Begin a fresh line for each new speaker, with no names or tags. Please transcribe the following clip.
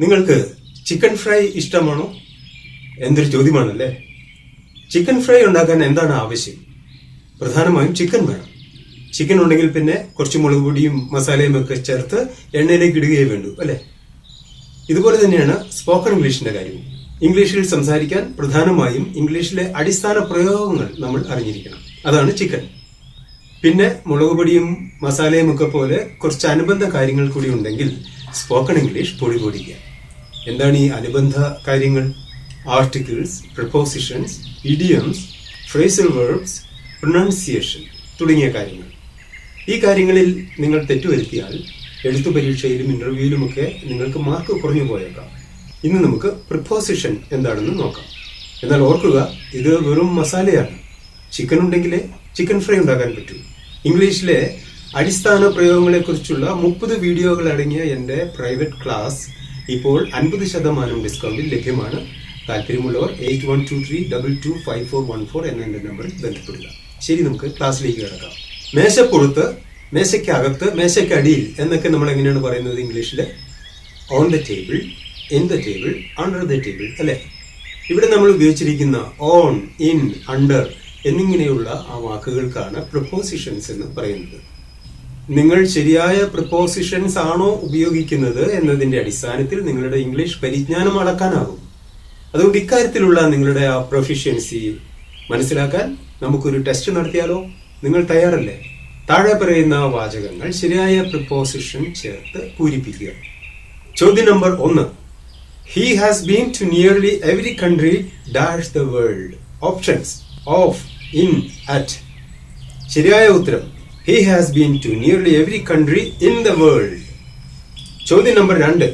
നിങ്ങൾക്ക് chicken fry ഇഷ്ടമാണോ? എന്തൊരു ചോദ്യമാണല്ലേ? ചിക്കൻ ഫ്രൈ ഉണ്ടാക്കാൻ എന്താണ് ആവശ്യം? പ്രധാനമായും ചിക്കൻ വേണം. ചിക്കൻ ഉണ്ടെങ്കിൽ പിന്നെ കുറച്ച് മുളക് പൊടിയും മസാലയും ഒക്കെ ചേർത്ത് എണ്ണയിലേക്ക് ഇടുകയേ വേണ്ടൂ അല്ലേ? ഇതുപോലെ തന്നെയാണ് സ്പോക്കൺ ഇംഗ്ലീഷിന്റെ കാര്യവും. ഇംഗ്ലീഷിൽ സംസാരിക്കാൻ പ്രധാനമായും ഇംഗ്ലീഷിലെ അടിസ്ഥാന പ്രയോഗങ്ങൾ നമ്മൾ അറിഞ്ഞിരിക്കണം. അതാണ് ചിക്കൻ. പിന്നെ മുളക് പൊടിയും മസാലയും ഒക്കെ പോലെ കുറച്ച് അനുബന്ധ കാര്യങ്ങൾ കൂടി ഉണ്ടെങ്കിൽ സ്പോക്കൺ ഇംഗ്ലീഷ് പൊടിപൊടിക്കുക എന്താണ് ഈ അനുബന്ധ കാര്യങ്ങൾ? Articles prepositions idioms phrasal verbs pronunciation തുടങ്ങിയ കാര്യങ്ങൾ. ഈ കാര്യങ്ങളിൽ നിങ്ങൾ തെറ്റുവരുത്തിയാൽ എഴുത്തു പരീക്ഷയിലും ഇന്റർവ്യൂവിലുമൊക്കെ നിങ്ങൾക്ക് മാർക്ക് കുറഞ്ഞു പോയേക്കാം. ഇന്ന് നമുക്ക് പ്രിപ്പോസിഷൻ എന്താണെന്ന് നോക്കാം. എന്നാൽ ഓർക്കുക ഇത് വെറും മസാലയാണ്. ചിക്കൻ ഉണ്ടെങ്കിലേ ചിക്കൻ ഫ്രൈ ഉണ്ടാക്കാൻ പറ്റൂ. ഇംഗ്ലീഷിലെ അടിസ്ഥാന പ്രയോഗങ്ങളെക്കുറിച്ചുള്ള മുപ്പത് വീഡിയോകൾ അടങ്ങിയ എന്റെ പ്രൈവറ്റ് ക്ലാസ് ഇപ്പോൾ അൻപത് ശതമാനം ഡിസ്കൗണ്ടിൽ ലഭ്യമാണ്. താല്പര്യമുള്ളവർ eight one two three double two five four one four എന്ന എന്റെ നമ്പറിൽ ബന്ധപ്പെടുക. ശരി നമുക്ക് ക്ലാസ്സിലേക്ക് കിടക്കാം. മേശപ്പുറത്ത് മേശയ്ക്കകത്ത് മേശയ്ക്കടിയിൽ എന്നൊക്കെ നമ്മൾ എങ്ങനെയാണ് പറയുന്നത് ഇംഗ്ലീഷിൽ on the table in the table under the table അല്ലേ? ഇവിടെ നമ്മൾ ഉപയോഗിച്ചിരിക്കുന്ന ഓൺ ഇൻ അണ്ടർ എന്നിങ്ങനെയുള്ള ആ വാക്കുകൾക്കാണ് പ്രപ്പോസിഷൻസ് എന്ന് പറയുന്നത്. നിങ്ങൾ ശരിയായ പ്രിപ്പോസിഷൻസ് ആണോ ഉപയോഗിക്കുന്നത് എന്നതിന്റെ അടിസ്ഥാനത്തിൽ നിങ്ങളുടെ ഇംഗ്ലീഷ് പരിജ്ഞാനം അളക്കാനാകും. അതുകൊണ്ട് ഇക്കാര്യത്തിലുള്ള നിങ്ങളുടെ ആ പ്രൊഫിഷ്യൻസി മനസ്സിലാക്കാൻ നമുക്കൊരു ടെസ്റ്റ് നടത്തിയാലോ? നിങ്ങൾ തയ്യാറല്ലേ? താഴെ പറയുന്ന വാചകങ്ങൾ ശരിയായ പ്രിപ്പോസിഷൻ ചേർത്ത് പൂരിപ്പിക്കുക. ചോദ്യം നമ്പർ ഒന്ന്. He has been to nearly every country dash the world options of in at ശരിയായ ഉത്തരം. He has been to nearly every country in the world ചോദ്യം നമ്പർ രണ്ട്.